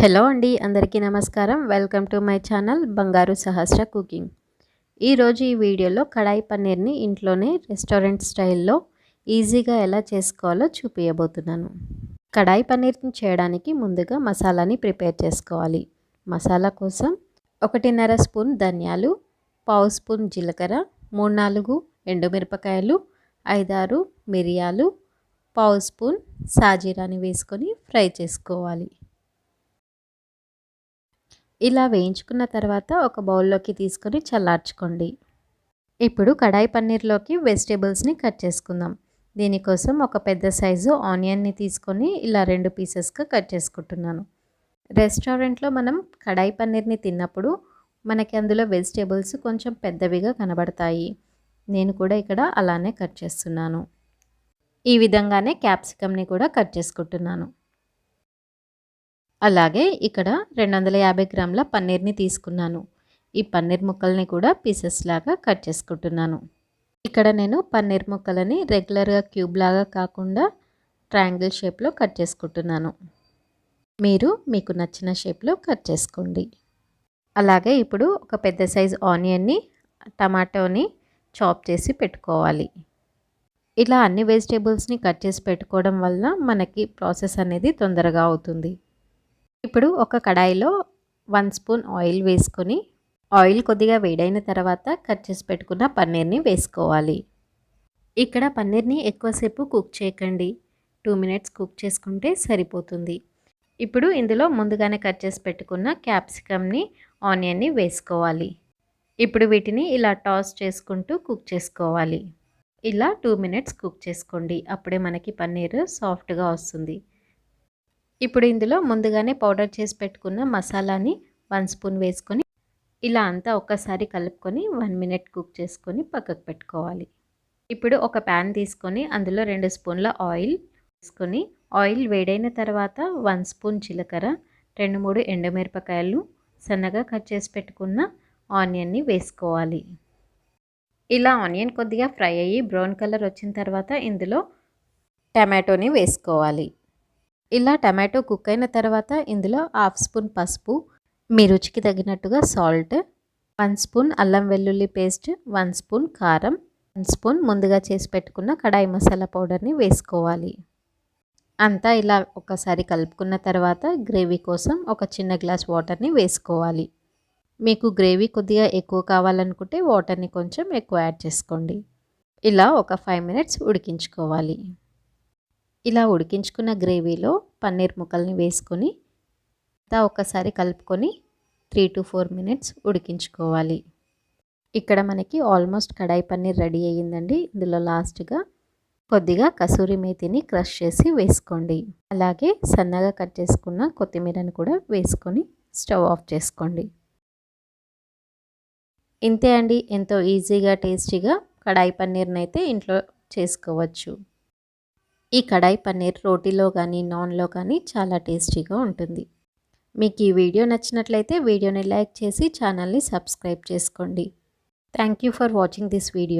Hello అండి అందరికీ నమస్కారం. వెల్కమ్ టు మై ఛానల్ బంగారు సహస్ర కుకింగ్. ఈరోజు ఈ వీడియోలో కడాయి పన్నీర్ని ఇంట్లోనే రెస్టారెంట్ స్టైల్లో ఈజీగా ఎలా చేసుకోవాలో చూపించబోతున్నాను కడాయి పన్నీర్ని చేయడానికి ముందుగా మసాలాని ప్రిపేర్ చేసుకోవాలి. మసాలా కోసం ఒకటిన్నర స్పూన్ ధనియాలు పావు స్పూన్ జీలకర్ర మూడు నాలుగు ఎండుమిరపకాయలు ఐదారు మిరియాలు పావు స్పూన్ సాజీరాని వేసుకొని ఫ్రై చేసుకోవాలి. ఇలా వేయించుకున్న తర్వాత ఒక బౌల్లోకి తీసుకొని చల్లార్చుకోండి. ఇప్పుడు కడాయి పన్నీర్లోకి వెజిటేబుల్స్ని కట్ చేసుకుందాం. దీనికోసం ఒక పెద్ద సైజు ఆనియన్ని తీసుకొని ఇలా రెండు పీసెస్గా కట్ చేసుకుంటున్నాను. రెస్టారెంట్లో మనం కడాయి పన్నీర్ని తిన్నప్పుడు మనకి అందులో వెజిటేబుల్స్ కొంచెం పెద్దవిగా కనబడతాయి. నేను కూడా ఇక్కడ అలానే కట్ చేస్తున్నాను. ఈ విధంగానే క్యాప్సికమ్ని కూడా కట్ చేసుకుంటున్నాను. అలాగే ఇక్కడ రెండు వందల యాభై గ్రాముల పన్నీర్ని తీసుకున్నాను. ఈ పన్నీర్ ముక్కల్ని కూడా పీసెస్ లాగా కట్ చేసుకుంటున్నాను. ఇక్కడ నేను పన్నీర్ ముక్కలని రెగ్యులర్గా క్యూబ్ లాగా కాకుండా ట్రయాంగిల్ షేప్లో కట్ చేసుకుంటున్నాను. మీరు మీకు నచ్చిన షేప్లో కట్ చేసుకోండి. అలాగే ఇప్పుడు ఒక పెద్ద సైజ్ ఆనియన్ని టమాటోని చాప్ చేసి పెట్టుకోవాలి. ఇలా అన్ని వెజిటేబుల్స్ని కట్ చేసి పెట్టుకోవడం వల్ల మనకి ప్రాసెస్ అనేది తొందరగా అవుతుంది. ఇప్పుడు ఒక కడాయిలో వన్ స్పూన్ ఆయిల్ వేసుకొని ఆయిల్ కొద్దిగా వేడైన తర్వాత కట్ చేసి పెట్టుకున్న పన్నీర్ని వేసుకోవాలి. ఇక్కడ పన్నీర్ని ఎక్కువసేపు కుక్ చేయకండి. టూ మినిట్స్ కుక్ చేసుకుంటే సరిపోతుంది. ఇప్పుడు ఇందులో ముందుగానే కట్ చేసి పెట్టుకున్న క్యాప్సికమ్ని ఆనియన్ని వేసుకోవాలి. ఇప్పుడు వీటిని ఇలా టాస్ చేసుకుంటూ కుక్ చేసుకోవాలి. ఇలా టూ మినిట్స్ కుక్ చేసుకోండి. అప్పుడే మనకి పన్నీర్ సాఫ్ట్గా వస్తుంది. ఇప్పుడు ఇందులో ముందుగానే పౌడర్ చేసి పెట్టుకున్న మసాలాని వన్ స్పూన్ వేసుకొని ఇలా అంతా ఒక్కసారి కలుపుకొని వన్ మినిట్ కుక్ చేసుకొని పక్కకు పెట్టుకోవాలి. ఇప్పుడు ఒక ప్యాన్ తీసుకొని అందులో రెండు స్పూన్ల ఆయిల్ వేసుకొని ఆయిల్ వేడైన తర్వాత వన్ స్పూన్ జీలకర్ర రెండు మూడు ఎండుమిరపకాయలు సన్నగా కట్ చేసి పెట్టుకున్న ఆనియన్ని వేసుకోవాలి. ఇలా ఆనియన్ కొద్దిగా ఫ్రై అయ్యి బ్రౌన్ కలర్ వచ్చిన తర్వాత ఇందులో టమాటోని వేసుకోవాలి. ఇలా టమాటో కుక్ అయిన తర్వాత ఇందులో హాఫ్ స్పూన్ పసుపు మీ రుచికి తగినట్టుగా సాల్ట్ వన్ స్పూన్ అల్లం వెల్లుల్లి పేస్ట్ వన్ స్పూన్ కారం వన్ స్పూన్ ముందుగా చేసి పెట్టుకున్న కడాయి మసాలా పౌడర్ని వేసుకోవాలి. అంతా ఇలా ఒకసారి కలుపుకున్న తర్వాత గ్రేవీ కోసం ఒక చిన్న గ్లాస్ వాటర్ని వేసుకోవాలి. మీకు గ్రేవీ కొద్దిగా ఎక్కువ కావాలనుకుంటే వాటర్ని కొంచెం ఎక్కువ యాడ్ చేసుకోండి. ఇలా ఒక ఫైవ్ మినిట్స్ ఉడికించుకోవాలి. ఇలా ఉడికించుకున్న గ్రేవీలో పన్నీర్ ముక్కల్ని వేసుకొని అంతా ఒకసారి కలుపుకొని త్రీ టు ఫోర్ మినిట్స్ ఉడికించుకోవాలి. ఇక్కడ మనకి ఆల్మోస్ట్ కడాయి పన్నీర్ రెడీ అయ్యిందండి. ఇందులో లాస్ట్గా కొద్దిగా కసూరి మేతిని క్రష్ చేసి వేసుకోండి. అలాగే సన్నగా కట్ చేసుకున్న కొత్తిమీరని కూడా వేసుకొని స్టవ్ ఆఫ్ చేసుకోండి. ఇంతే అండి. ఎంతో ఈజీగా టేస్టీగా కడాయి పన్నీర్ని అయితే ఇంట్లో చేసుకోవచ్చు. ఈ కడాయి పన్నీర్ రోటీలో కానీ నాన్లో కానీ చాలా టేస్టీగా ఉంటుంది. మీకు ఈ వీడియో నచ్చినట్లయితే వీడియోని లైక్ చేసి ఛానల్ని సబ్స్క్రైబ్ చేసుకోండి. Thank you for watching this video.